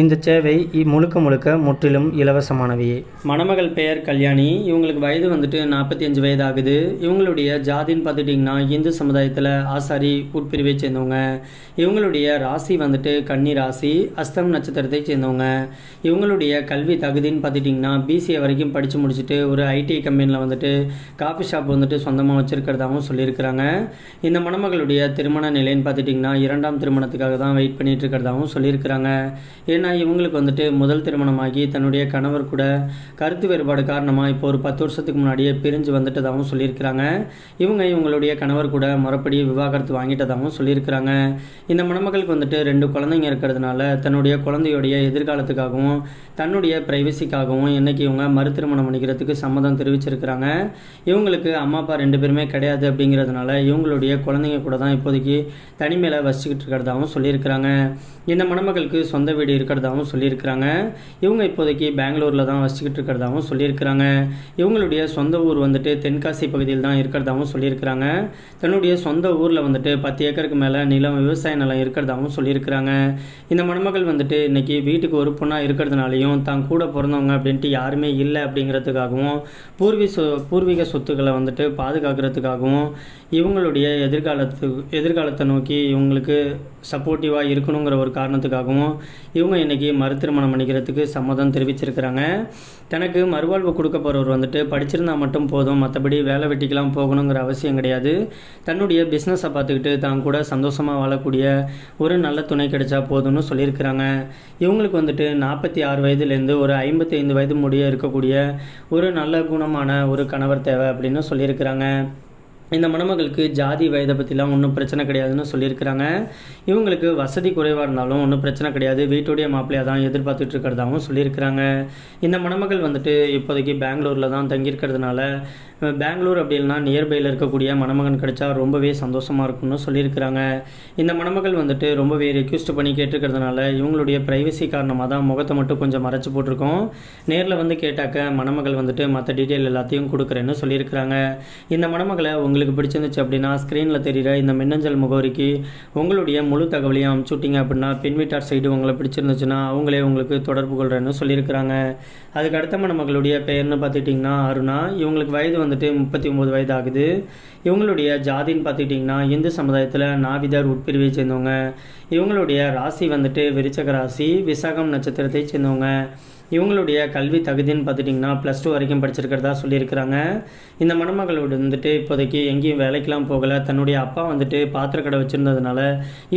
இந்த சேவை முழுக்க முழுக்க முற்றிலும் இலவசமானவையே மணமகள் பெயர் கல்யாணி. இவங்களுக்கு வயது வந்துட்டு நாற்பத்தி அஞ்சு வயது ஆகுது இவங்களுடைய ஜாதின்னு பார்த்துட்டிங்கன்னா இந்து சமுதாயத்தில் ஆசாரி உட்பிரிவை சேர்ந்தவங்க. இவங்களுடைய ராசி வந்துட்டு கன்னி ராசி அஸ்தம் நட்சத்திரத்தை சேர்ந்தவங்க. இவங்களுடைய கல்வி தகுதின்னு பார்த்துட்டிங்கன்னா பிசிஏ வரைக்கும் படித்து முடிச்சுட்டு ஒரு ஐடி கம்பெனியில் வந்துட்டு காஃபி ஷாப் வந்துட்டு சொந்தமாக வச்சுருக்கிறதாகவும் சொல்லியிருக்கிறாங்க. இந்த மணமகளுடைய திருமண நிலைன்னு பார்த்துட்டிங்கன்னா இரண்டாம் திருமணத்துக்காக தான் வெயிட் பண்ணிகிட்டு இருக்கிறதாகவும் சொல்லியிருக்கிறாங்க. ஏன்னா இவங்களுக்கு வந்துட்டு முதல் திருமணமாகி தன்னுடைய கணவர் கூட கருத்து வேறுபாடு காரணமாக இப்போ ஒரு பத்து வருஷத்துக்கு முன்னாடியே பிரிஞ்சு வந்துட்டதாகவும் சொல்லியிருக்கிறாங்க. இவங்க இவங்களுடைய கணவர் கூட முறைப்படி விவாகரத்து வாங்கிட்டதாகவும் சொல்லியிருக்கிறாங்க. இந்த மணமகளுக்கு வந்துட்டு ரெண்டு குழந்தைங்க இருக்கிறதுனால தன்னுடைய குழந்தையுடைய எதிர்காலத்துக்காகவும் தன்னுடைய ப்ரைவசிக்காகவும் இன்னைக்கு இவங்க மறு திருமணம் பண்ணிக்கிறதுக்கு சம்மதம் தெரிவிச்சிருக்கிறாங்க. இவங்களுக்கு அம்மா அப்பா ரெண்டு பேருமே கிடையாது அப்படிங்கிறதுனால இவங்களுடைய குழந்தைங்க கூட தான் இப்போதைக்கு தனிமையில் வசிச்சுக்கிட்டு இருக்கிறதாகவும் சொல்லியிருக்கிறாங்க. இந்த மணமகளுக்கு சொந்த வீடு இருக்கிறதாகவும் சொல்லியிருக்கிறாங்க. இவங்க இப்போதைக்கு பெங்களூரில் தான் வசிச்சுக்கிட்டு இருக்கிறதாகவும் சொல்லியிருக்கிறாங்க. இவங்களுடைய சொந்த ஊர் வந்துட்டு தென்காசி பகுதியில் தான் இருக்கிறதாகவும் சொல்லியிருக்கிறாங்க. தன்னுடைய சொந்த ஊரில் வந்துட்டு பத்து ஏக்கருக்கு மேலே நிலம் விவசாய நிலம் இருக்கிறதாகவும் சொல்லியிருக்கிறாங்க. இந்த மணமகள் வந்துட்டு இன்னைக்கு வீட்டுக்கு ஒரு பொண்ணாக இருக்கிறதுனாலையும் தான் கூட பிறந்தவங்க அப்படின்ட்டு யாருமே இல்லை அப்படிங்கிறதுக்காகவும் பூர்வீக சொ பூர்வீக சொத்துக்களை வந்துட்டு பாதுகாக்கிறதுக்காகவும் இவங்களுடைய எதிர்காலத்து எதிர்காலத்தை நோக்கி இவங்களுக்கு சப்போர்ட்டிவாக இருக்கணுங்கிற ஒரு காரணத்துக்காகவும் இவங்க இன்னைக்கு மறுதிருமணம் பண்ணிக்கிறதுக்கு சம்மதம் தெரிவிச்சிருக்கிறாங்க. தனக்கு மறுவாழ்வு கொடுக்க போகிறவர் வந்துட்டு படிச்சிருந்தால் மட்டும் போதும் மற்றபடி வேலை வெட்டிக்கெல்லாம் போகணுங்கிற அவசியம் கிடையாது. தன்னுடைய பிஸ்னஸை பார்த்துக்கிட்டு தான் கூட சந்தோஷமாக வாழக்கூடிய ஒரு நல்ல துணை கிடைச்சா போதும்னு சொல்லியிருக்கிறாங்க. இவங்களுக்கு வந்துட்டு நாற்பத்தி ஆறு வயதுலேருந்து ஒரு ஐம்பத்தி ஐந்து வயது முடிய இருக்கக்கூடிய ஒரு நல்ல குணமான ஒரு கணவர் தேவை அப்படின்னு சொல்லியிருக்கிறாங்க. இந்த மணமகளுக்கு ஜாதி வயதை பற்றிலாம் ஒன்றும் பிரச்சனை கிடையாதுன்னு சொல்லியிருக்கிறாங்க. இவங்களுக்கு வசதி குறைவாக இருந்தாலும் ஒன்றும் பிரச்சனை கிடையாது. வீட்டுடைய மாப்பிள்ளையாக தான் எதிர்பார்த்துட்டு இருக்கிறதாகவும் சொல்லியிருக்கிறாங்க. இந்த மணமகள் வந்துட்டு இப்போதைக்கு பெங்களூரில் தான் தங்கியிருக்கிறதுனால பெங்களூர் அப்படி நியர்பையில் இருக்கக்கூடிய மணமகன் கிடைச்சா ரொம்பவே சந்தோஷமாக இருக்கும்னு சொல்லியிருக்கிறாங்க. இந்த மணமகள் வந்துட்டு ரொம்பவே ரெக்வஸ்ட் பண்ணி கேட்டிருக்கிறதுனால இவங்களுடைய ப்ரைவசி காரணமாக தான் முகத்தை மட்டும் கொஞ்சம் மறைச்சி போட்டிருக்கோம். நேரில் வந்து கேட்டாக்க மணமகள் வந்துட்டு மற்ற டீட்டெயில் எல்லாத்தையும் கொடுக்குறேன்னு சொல்லியிருக்கிறாங்க. இந்த மணமகளை உங்களுக்கு பிடிச்சிருந்துச்சு அப்படின்னா ஸ்க்ரீனில் தெரிகிற இந்த மின்னஞ்சல் முகவரிக்கு உங்களுடைய முழு தகவலையும் அமுச்சுட்டிங்க அப்படின்னா பின் வீட்டார் சைடு உங்களை பிடிச்சிருந்துச்சுன்னா அவங்களே உங்களுக்கு தொடர்பு கொள்கிறேன்னு சொல்லியிருக்கிறாங்க. அதுக்கு அடுத்த மணமகளுடைய பெயர்னு பார்த்துட்டிங்கன்னா அருணா. இவங்களுக்கு வயது வந்துட்டு முப்பத்தி ஒம்பது வயது ஆகுது இவங்களுடைய ஜாதின்னு பார்த்துக்கிட்டிங்கன்னா இந்து சமுதாயத்தில் நாவிதர் உட்பிரிவை சேர்ந்தவங்க. இவங்களுடைய ராசி வந்துட்டு விருச்சக ராசி விசாகம் நட்சத்திரத்தை சேர்ந்தவங்க. இவங்களுடைய கல்வி தகுதின்னு பார்த்துட்டிங்கன்னா ப்ளஸ் டூ வரைக்கும் படிச்சிருக்கிறதா சொல்லியிருக்கிறாங்க. இந்த மணமகள் வந்துட்டு இப்போதைக்கு எங்கேயும் வேலைக்கெலாம் போகலை. தன்னுடைய அப்பா வந்துட்டு பாத்திர கடை வச்சுருந்ததுனால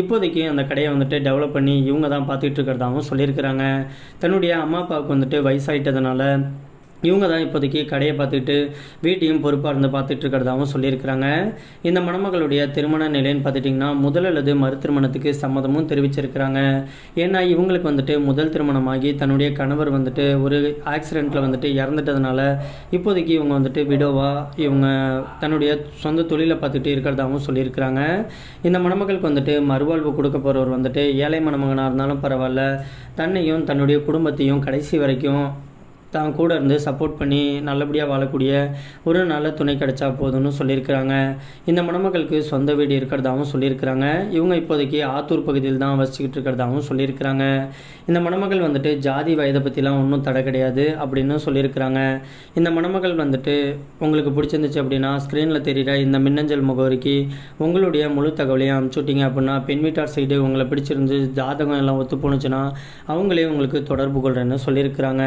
இப்போதைக்கு அந்த கடையை வந்துட்டு டெவலப் பண்ணி இவங்க தான் பார்த்துக்கிட்டு இருக்கிறதாகவும் சொல்லியிருக்கிறாங்க. தன்னுடைய அம்மா அப்பாவுக்கு வந்துட்டு வயசாயிட்டதுனால இவங்க தான் இப்போதைக்கு கடையை பார்த்துக்கிட்டு வீட்டையும் பொறுப்பாக இருந்து பார்த்துட்டு இருக்கிறதாகவும் சொல்லியிருக்கிறாங்க. இந்த மணமகளுடைய திருமண நிலைன்னு பார்த்துட்டிங்கன்னா முதல் அல்லது மறு திருமணத்துக்கு சம்மதமும் தெரிவிச்சிருக்கிறாங்க. ஏன்னா இவங்களுக்கு வந்துட்டு முதல் திருமணமாகி தன்னுடைய கணவர் வந்துட்டு ஒரு ஆக்சிடெண்ட்டில் வந்துட்டு இறந்துட்டதுனால இப்போதைக்கு இவங்க வந்துட்டு விடோவா இவங்க தன்னுடைய சொந்த தொழிலை பார்த்துட்டு இருக்கிறதாகவும் சொல்லியிருக்கிறாங்க. இந்த மணமகளுக்கு வந்துட்டு மறுவாழ்வு கொடுக்க போகிறவர் வந்துட்டு ஏழை மணமகனாக இருந்தாலும் பரவாயில்ல. தன்னையும் தன்னுடைய குடும்பத்தையும் கடைசி வரைக்கும் தான் கூட இருந்து சப்போர்ட் பண்ணி நல்லபடியாக வாழக்கூடிய ஒரு நல்ல துணை கிடைச்சா போதும்னு சொல்லியிருக்கிறாங்க. இந்த மணமகளுக்கு சொந்த வீடு இருக்கிறதாகவும் சொல்லியிருக்கிறாங்க. இவங்க இப்போதைக்கு ஆத்தூர் பகுதியில் தான் வசிச்சுக்கிட்டு இருக்கிறதாகவும் சொல்லியிருக்கிறாங்க. இந்த மணமகள் வந்துட்டு ஜாதி வயதை பற்றிலாம் ஒன்றும் தடை கிடையாது அப்படின்னு சொல்லியிருக்கிறாங்க. இந்த மணமகள் வந்துட்டு உங்களுக்கு பிடிச்சிருந்துச்சு அப்படின்னா ஸ்க்ரீனில் தெரிகிற இந்த மின்னஞ்சல் முகவரிக்கு உங்களுடைய முழு தகவலையும் அனுப்பிச்சுட்டீங்க அப்படின்னா பெண் வீட்டார் சைடு உங்களை பிடிச்சிருந்து ஜாதகம் எல்லாம் ஒத்து போணுச்சுன்னா அவங்களே உங்களுக்கு தொடர்பு கொள்கிறேன்னு சொல்லியிருக்கிறாங்க.